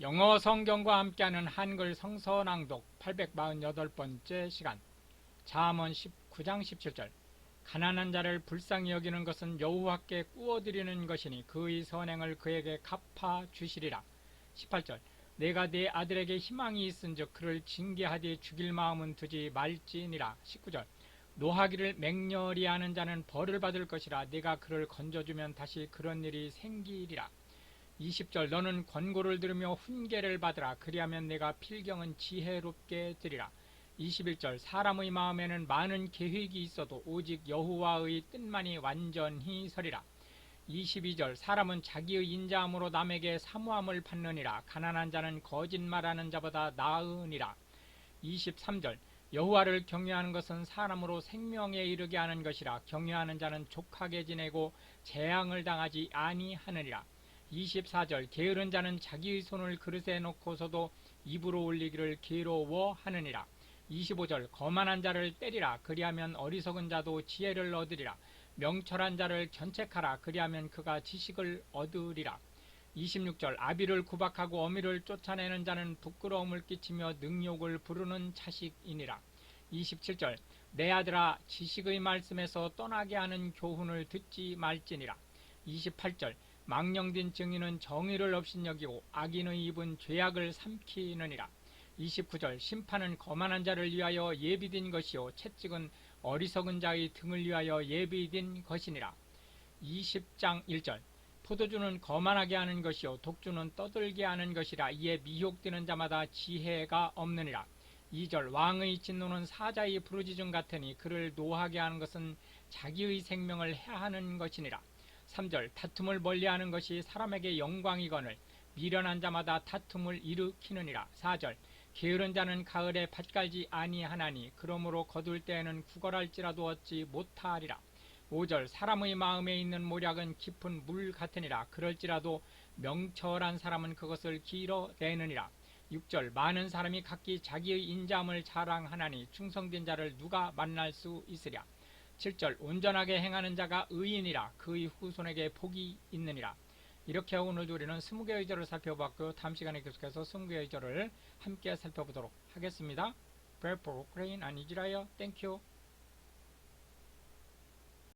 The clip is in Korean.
영어 성경과 함께하는 한글 성서 낭독 848번째 시간 잠언 19장 17절. 가난한 자를 불쌍히 여기는 것은 여호와께 꾸어드리는 것이니 그의 선행을 그에게 갚아 주시리라. 18절. 내가 네 아들에게 희망이 있은즉 그를 징계하되 죽일 마음은 두지 말지니라. 19절. 노하기를 맹렬히 하는 자는 벌을 받을 것이라. 내가 그를 건져주면 다시 그런 일이 생기리라 20절 너는 권고를 들으며 훈계를 받으라. 그리하면 내가 필경은 지혜롭게 드리라. 21절 사람의 마음에는 많은 계획이 있어도 오직 여호와의 뜻만이 완전히 서리라. 22절 사람은 자기의 인자함으로 남에게 사모함을 받느니라. 가난한 자는 거짓말하는 자보다 나으니라. 23절 여호와를 경외하는 것은 사람으로 생명에 이르게 하는 것이라. 경외하는 자는 족하게 지내고 재앙을 당하지 아니하느니라 24절 게으른 자는 자기의 손을 그릇에 놓고서도 입으로 올리기를 괴로워하느니라. 25절 거만한 자를 때리라. 그리하면 어리석은 자도 지혜를 얻으리라. 명철한 자를 견책하라. 그리하면 그가 지식을 얻으리라. 26절 아비를 구박하고 어미를 쫓아내는 자는 부끄러움을 끼치며 능욕을 부르는 자식이니라. 27절 내 아들아 지식의 말씀에서 떠나게 하는 교훈을 듣지 말지니라. 28절 망령된 증인은 정의를 업신여기고 악인의 입은 죄악을 삼키느니라. 29절 심판은 거만한 자를 위하여 예비된 것이요 채찍은 어리석은 자의 등을 위하여 예비된 것이니라. 20장 1절 포도주는 거만하게 하는 것이요 독주는 떠들게 하는 것이라. 이에 미혹되는 자마다 지혜가 없느니라. 2절 왕의 진노는 사자의 부르짖음 같으니 그를 노하게 하는 것은 자기의 생명을 해하는 것이니라 3절 다툼을 멀리하는 것이 사람에게 영광이거늘 미련한 자마다 다툼을 일으키느니라. 4절 게으른 자는 가을에 밭 깔지 아니하나니 그러므로 거둘 때에는 구걸할지라도 얻지 못하리라. 5절 사람의 마음에 있는 모략은 깊은 물 같으니라. 그럴지라도 명철한 사람은 그것을 길어내느니라. 6절 많은 사람이 각기 자기의 인자함을 자랑하나니 충성된 자를 누가 만날 수 있으랴 7절 온전하게 행하는 자가 의인이라 그의 후손에게 복이 있느니라 이렇게 오늘도 우리는 20개의 절을 살펴봤고 다음 시간에 계속해서 20개의 절을 함께 살펴보도록 하겠습니다. Pray for Ukraine and Israel. Thank you.